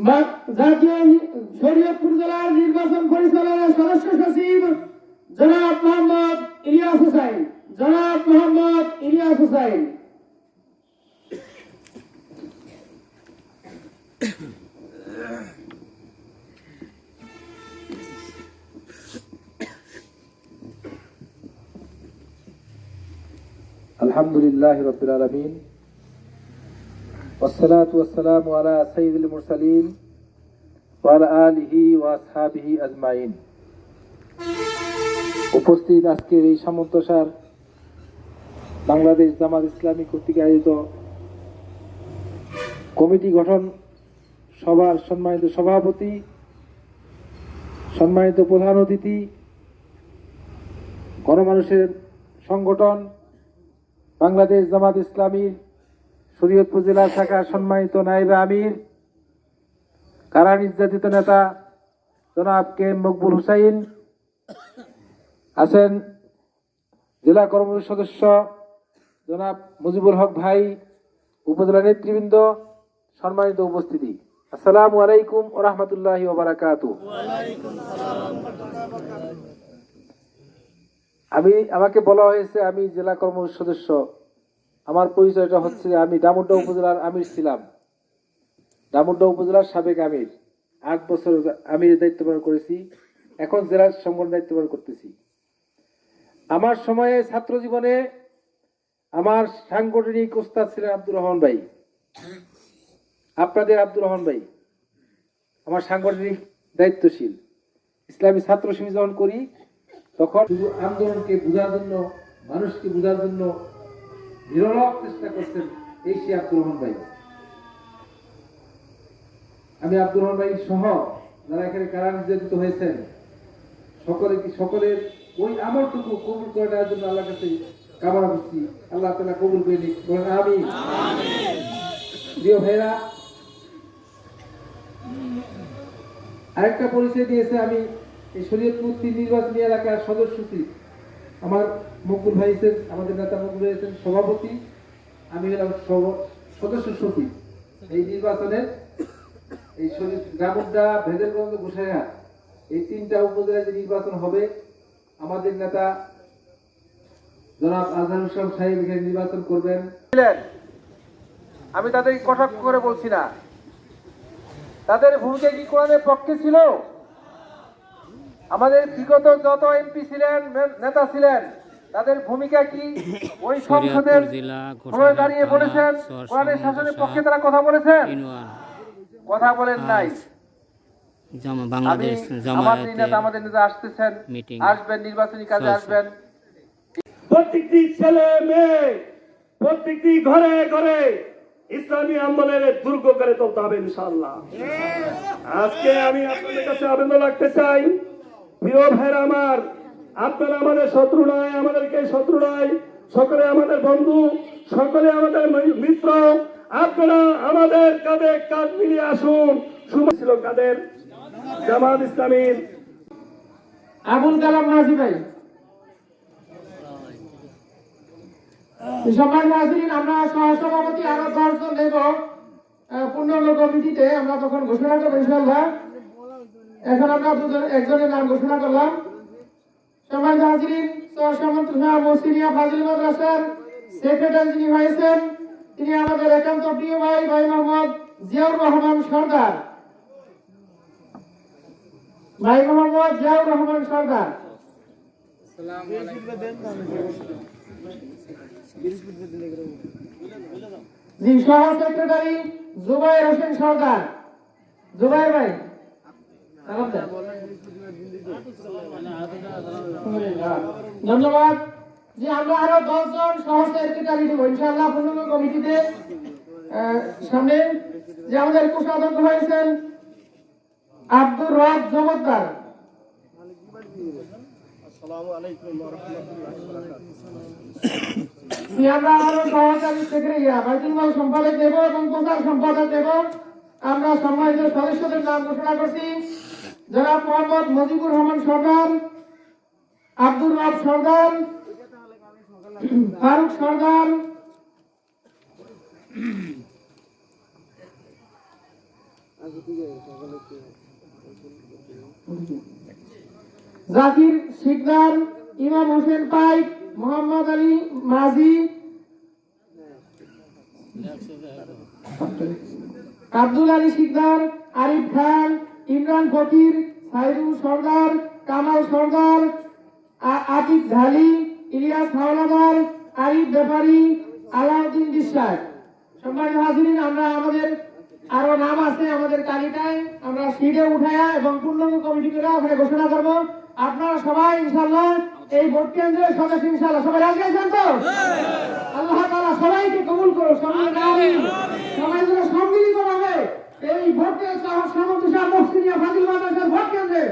জাতীয় শরীয়তপুর জেলার নির্বাচন পরিচালনার সদস্য সচিব জনাব মোহাম্মদ ইলিয়াস হোসাইন জনাব মোহাম্মদ ইলিয়াস হোসাইন আলহামদুলিল্লাহ রবিল আলমিন والصلاة والسلام على سيد المرسلين وعلى آله وأصحابه أجمعين উপস্থিত আজকের এই সামন্তসার বাংলাদেশ জামাত ইসলামী কর্তৃক আয়োজিত কমিটি গঠন সভার সম্মানিত সভাপতি সম্মানিত প্রধান অতিথি গণমানুষের সংগঠন বাংলাদেশ জামাত ইসলামীর শরীয়তপুর জেলা শাখার সম্মানিত নাইবে আমির, কারা নির্যাতিত নেতা, জনাব কে মকবুল হুসাইন আছেন, জেলা কর্মসূচি সদস্য জনাব মুজিবুল হক ভাই, উপজেলা নেতৃবৃন্দ, সম্মানিত উপস্থিতি। আসসালামু আলাইকুম ও রহমতুল্লাহি ওবরাকাতু আমি, আমাকে বলা হয়েছে আমি জেলা কর্ম সদস্য। আমার পরিচয়টা হচ্ছে আমি ডামুড্ডা উপজেলার আমির ছিলাম। ডামুড্ডা উপজেলার সাবেক আমির। আট বছর আমির দায়িত্ব পালন করেছি। এখন জেলার সংগঠন দায়িত্ব পালন করতেছি। আমার সময়ে ছাত্র জীবনে আমার সাংগঠনিক ওস্তাদ ছিলেন আব্দুর রহমান ভাই। আপনাদের আব্দুর রহমান ভাই। আমার সাংগঠনিক দায়িত্বশীল। ইসলামী ছাত্র শিবির যখন করি তখন শুধু আন্দোলনকে বোঝার জন্য মানুষকে বোঝার জন্য নিরলক চেষ্টা করছেন এই সে আব্দুর রহমান ভাই। আমি আব্দুর রহমান ভাই সহ যারা এখানে কারা নির্যাতিত হয়েছেন সকলে কি সকলের ওই আমলটুকু কবুল করে নেওয়ার জন্য আল্লাহ কাছে কামনা করছি। আল্লাহ তালা কবুল করে নিক। বলেন আমি প্রিয় ভাইরা আরেকটা পরিচয় দিয়েছে আমি এই শরীয়তপুর তিন নির্বাচনী এলাকার সদস্য আমার মকবুল ভাই আমাদের নেতা মকবুল ভাই হচ্ছেন সভাপতি। আমি হলাম সদস্য সচিব। এই নির্বাচনের এই গ্রামুড্ডা ভেদেরগঞ্জ গোসাইহাট এই তিনটা উপজেলায় যে নির্বাচন হবে, আমাদের নেতা জনাব আজহার ইসলাম সাহেব এখানে নির্বাচন করবেন। আমি তাদেরকে কটাক্ষ করে বলছি না। তাদের ভূমিকা কি কোরআনের পক্ষে ছিল? আমাদের বিগত যত এমপি ছিলেন নেতা ছিলেন তাদের ভূমিকা কি? ওই সংসদের সময় দাঁড়িয়ে বলেছেন কোরআনের শাসনের পক্ষে তারা কথা বলেছেন? কথা বলেন নাই। বাংলাদেশ আমাদের নেতা জামায়াতে আমাদের নেতা আসতেছেন আসবেন নির্বাচনী কাজে আসবেন। প্রত্যেকটি ছেলে মেয়ে প্রত্যেকটি ঘরে ঘরে ইসলামী আন্দোলনের দুর্গ করে তুলতে হবে ইনশাল্লাহ আজকে আমি আপনাদের কাছে আবেদন রাখতে চাই প্রিয় ভাইরা আমার আপনারা আমাদের শত্রু নয়, আমাদেরকে শত্রু নয় সকলে আমাদের বন্ধু, সকলে আমাদের মিত্র। আপনারা আমাদের কাঁধে কাঁধ মিলিয়ে আসুন। শুভ ছিল কাদের? জামাত ইসলামীর। আবুল কালাম নাজি ভাই? আমরা আরও আমরা তখন ঘোষণা করব ইনশাল্লাহ এখন আমরা দুজন একজনের নাম ঘোষণা করলাম। সবার নাজরিন, সহসভাপতি মসিনিয়া ফাজিল মাদ্রাসার সেক্রেটারি যিনি হয়েছেন, তিনি আমাদের একান্ত প্রিয় ভাই ভাই মোহাম্মদ জিয়াউর রহমান সর্দার। ভাই মোহাম্মদ জিয়াউর রহমান সর্দার। জি, সহ সেক্রেটারি জুবাইর হোসেন সরকার জুবাইর ভাই। ধন্যবাদ। যে আমরা আরও দশজন সহ সেক্রেটারি দেবো ইনশাআল্লাহ পূর্ণাঙ্গ কমিটিতে সামনে। যে আমাদের কোষাধ্যক্ষ হয়েছেন আব্দুর রব জমদ্দার আমরা আরও সহকারী সেক্রেটারি বাইতুল সম্পাদক দেব এবং প্রচার সম্পাদক দেব। আমরা সম্মানিত সদস্যদের নাম ঘোষণা করছি। জনাব মোহাম্মদ মজিবুর রহমান সরদার আব্দুর রব সরদার ফারুক সরদার জাকির শিকদার, ইমাম হোসেন পাইক, মোহাম্মদ আলী মাঝি, আব্দুল আলী শিকদার, আরিফ খান ইমরান ফকির সাইদুল সর্দার কামাল সর্দার আতিক ঢালি ইলিয়াস হাওলাদার আরিফ ব্যাপারী আলাউদ্দিন বিশ্বাস। সম্মানিত হাজিরিন আমরা আমাদের আরও নাম আছে আমাদের তালিকায়। আমরা সিটে উঠায়া এবং পূর্ণাঙ্গ কমিটি করে ওখানে ঘোষণা করব। আপনারা সবাই ইনশাল্লাহ এই ভোট কেন্দ্রের সদস্য ইনশাল্লাহ সবাই রাজি আছেন তো? আল্লাহ তাআলা সবাইকে কবুল করো সবাই যেন সম্মিলিত ভাবে এই ভোটে সামন্তশাহ মসজিদিয়া ফাজিল মাদ্রাসার ভোট কেন্দ্রে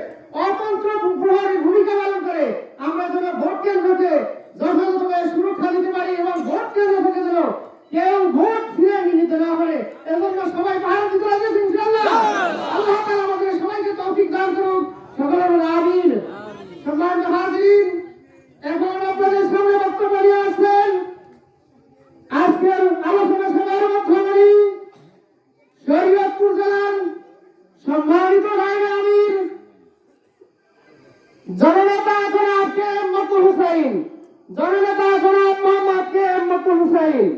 অতন্ত্র প্রহরীর ভূমিকা পালন করে। আমরা যেন ভোট কেন্দ্রকে যথাযথভাবে সুরক্ষা দিতে পারি এবং ভোট কেন্দ্র থেকে যেন কেউ ভোট ফিরে নিতে না পারে এজন্য সবাই পাহাড় দিতে রাজি আছেন ইনশাআল্লাহ আল্লাহ তাআলা আমাদের সবাইকে তৌফিক দান করুক সকলে বলে আমিন সম্মানিত হাজিরিন এখন আপনাদের সামনে বক্তব্য নিয়ে আসছেন আজকের আলোচনা সভার মাধ্যমে শরীয়তপুর জেলার সম্মানিত নায়ক আমির জননেতা জনাব কে এম মকুল হুসাইন জননেতা জনাব মোহাম্মদ কে এম মকুল হুসাইন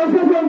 দেশকে একটি